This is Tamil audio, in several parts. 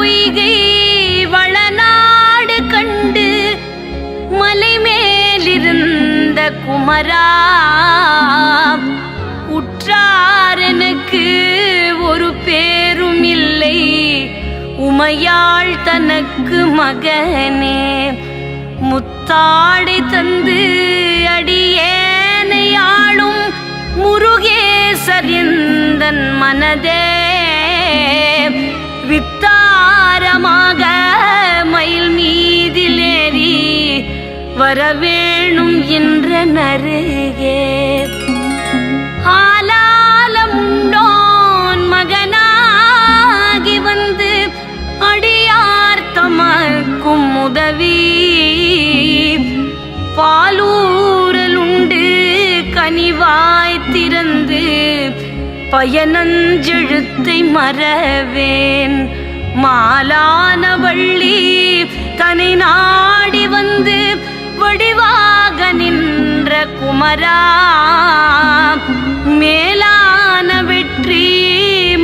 பொய்கை வளநாடு கண்டு மலை மேலிருந்த குமரா. உற்றாரனுக்கு ஒரு பேரும் இல்லை. உமையாள் தனக்கு மகனே. முத்தாடை தந்து அடியேனையாளும் முருகேசரிந்தன் முருகேசர் எந்தன் மனதே. வித்தாரமாக மயில் மீதிலேறி வரவேணும் என்ற நருகே ஆலாலமுண்டோன் மகனாகி வந்து அடியார் தமக்கும் உதவி. பாலூரலுண்டு கனிவாய் திறந்து பயனஞ்செழுத்தை மறவேன். மாலான வள்ளி தனி நாடி வந்து வடிவாக நின்ற குமரா. மேலான வெற்றி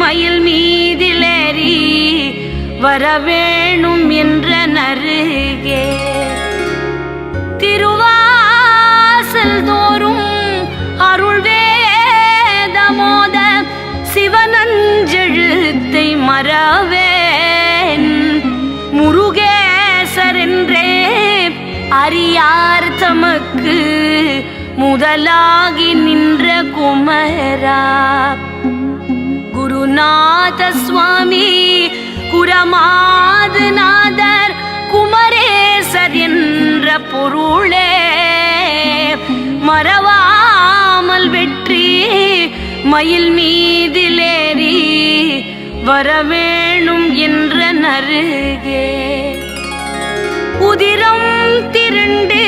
மயில் மீதிலேறி வரவேணும் என்ற நருகே. திருவாசல் தோறும் அருள் வேதமோத சிவனஞ்செழுத்தை மறவே அறியார் தமக்கு முதலாகி நின்ற குமரா. குருநாத சுவாமி குரமாதுநாதர் குமரேசர் என்ற பொருளே. மறவாமல் வெற்றி மயில் மீதிலேறி வரவேணும் என்ற நருகே உதிரம் திரண்டு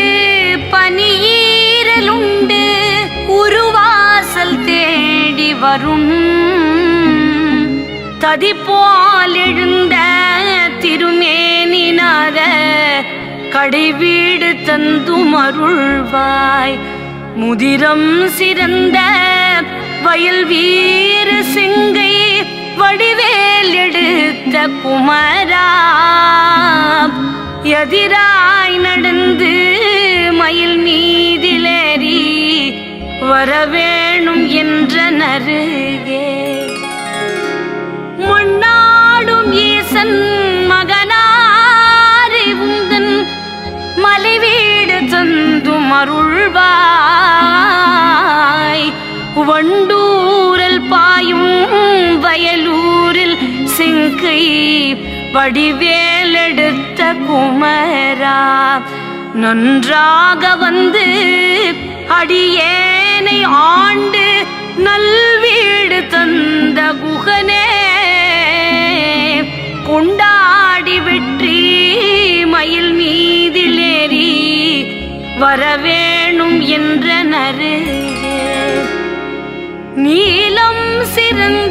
பனியீரலுண்டு உருவாசல் தேடி வரும். ததி போல் எழுந்த திருமேனினாத கடைவீடு தந்தும் அருள்வாய். முதிரம் சிறந்த வயல் வீர சிங்கை வடிவேல் எடுத்த குமரா. எதிராய் நடந்து மயில் மீதிலேறி வரவேணும் என்ற நருகே முன்னாடும் ஈசன் மகனாரி உந்தன் மலை வீடு தந்தும் அருள்வாய். வண்டூரல் பாயும் வயலூரில் செங்கை வடிவேலெடுத்த குமரா நன்றாக வந்து அடியேனை ஆண்டு நல்வீடு தந்த குகனே கொண்டாடி வெற்றி மயில் மீதிலேறி வரவேணும் என்ற நருகே நீலம் சிறந்த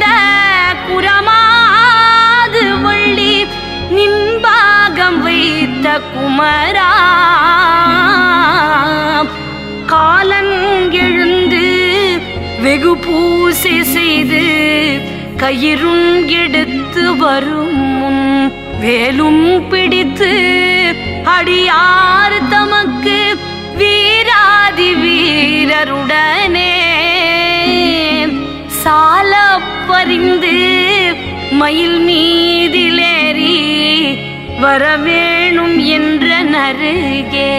கயிறும் எடுத்து வரும் முன் வேலும் பிடித்து அடியார் தமக்கு வீராதி வீரருடனே. சால பறிந்து மயில் மீதிலேறி வரவேணும் என்ற நருகே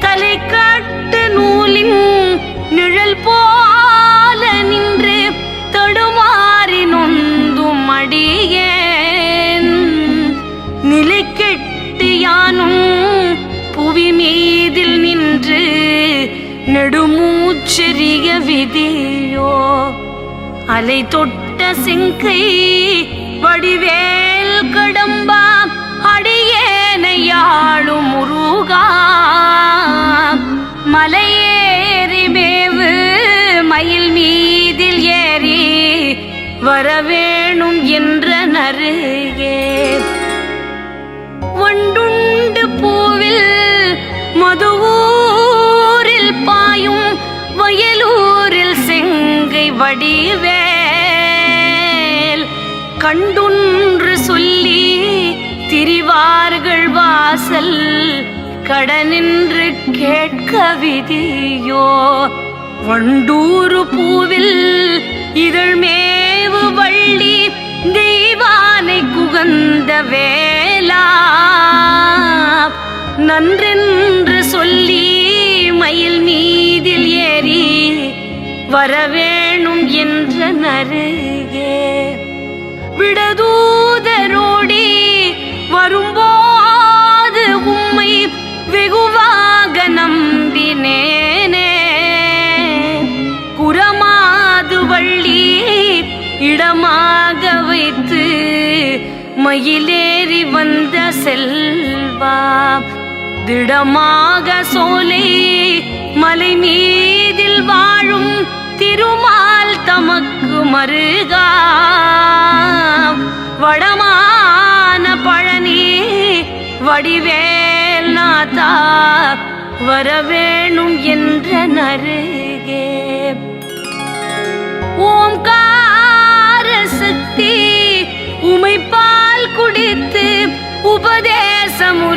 தலை காட்டு நூலின் நிழல் போ நொந்தும் அடியேன் நிலை கெட்டு யானும் புவி மீதில் நின்று நெடுமூச்செறிய விதியோ? அலை தொட்ட செங்கை வடிவேல் கடம்பா அடியேனையாளும் முருகா. மலையேறி மேவு மயில் மீதில் ஏறி வரவே என்ற நருகே வண்டுண்டு பூவில் மதுவூரில் பாயும் வயலூரில் செங்கை வடிவேல். கண்டுன்று சொல்லி வாசல் கடனின்று கேட்க விதியோ. வண்டூரு பூவில் இதழ் நன்றென்று சொல்லி மயில் மீதில் ஏறி வரவேணும் என்ற நருகே விடதூதரோடி வரும்போது உம்மை வெகுவாக நம்பினேனே. குரமாது வள்ளி இடமாக வைத்து மயிலேறி வந்த செல்வா திடமாக சோலை மலை மீதில் வாழும் திருமால் தமக்கு மருகா. வடமான பழனி வடிவேல் நாதா வரவேணும் என்ற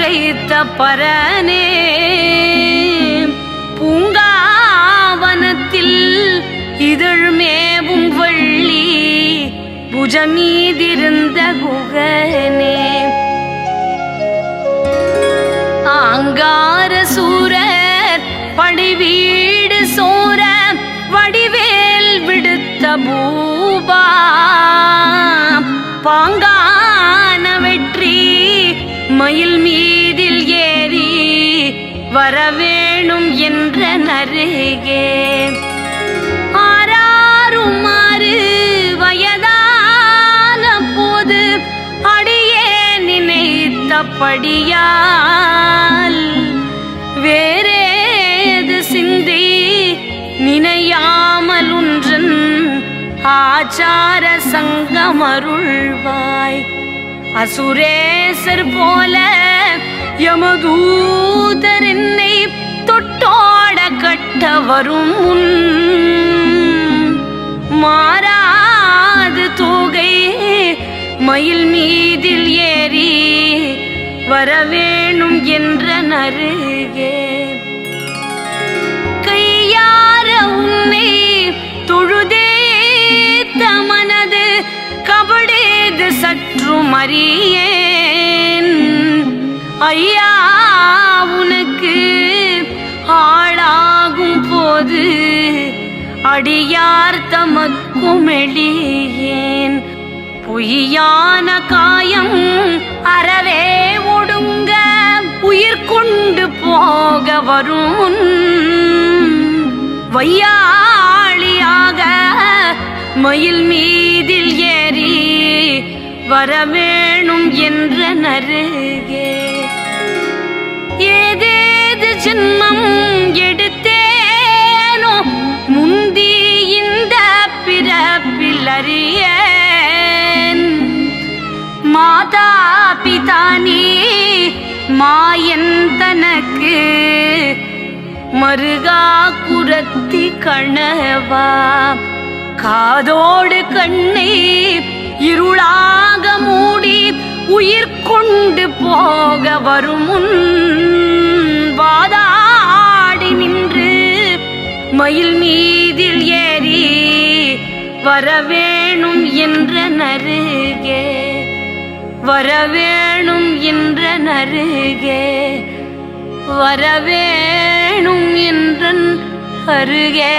உபதேசம் பரனே பூங்காவனத்தில் இதழ்மேவும் வள்ளி புஜமீதிருந்த குகனே. ஆங்கார சூரர் படைவீடு சோர வடிவேல் விடுத்த பூபா நருகே ஆறாறுமாறு வயதான போது அடியே நினைத்தபடியால் வேறேது சிந்தி நினையாமல் ஒன்றன் ஆச்சார சங்கமருள்வாய். அசுரேசர் போல வரும் முன் மாறாது தோகை மயில் மீதில் ஏறி வரவேணும் என்ற நருகே கையார உன்னை தொழுதே தமனது கபடேது சற்றும் மறியேன் ஐயா உனக்கு ஆளா போது அடியார் தமக்கும் எளியேன் பொய்யான காயம் அறவே ஒடுங்க உயிர் கொண்டு போக வரும் வையாளியாக மயில் மீதில் ஏறி வரவேணும் என்ற நருகே ஏதேது சின்னம் எடு பிறப்பில் மாதா பிதானே மாயன் தனக்கு மருகா குரத்தி கணவா காதோடு கண்ணை இருளாக மூடி உயிர் கொண்டு போக வருமுன் வாதாடி நின்று மயில் மீதில் ஏறி வரவேணும் என்ற நருகே வரவேணும் என்ற நருகே வரவேணும் என்ற அருகே.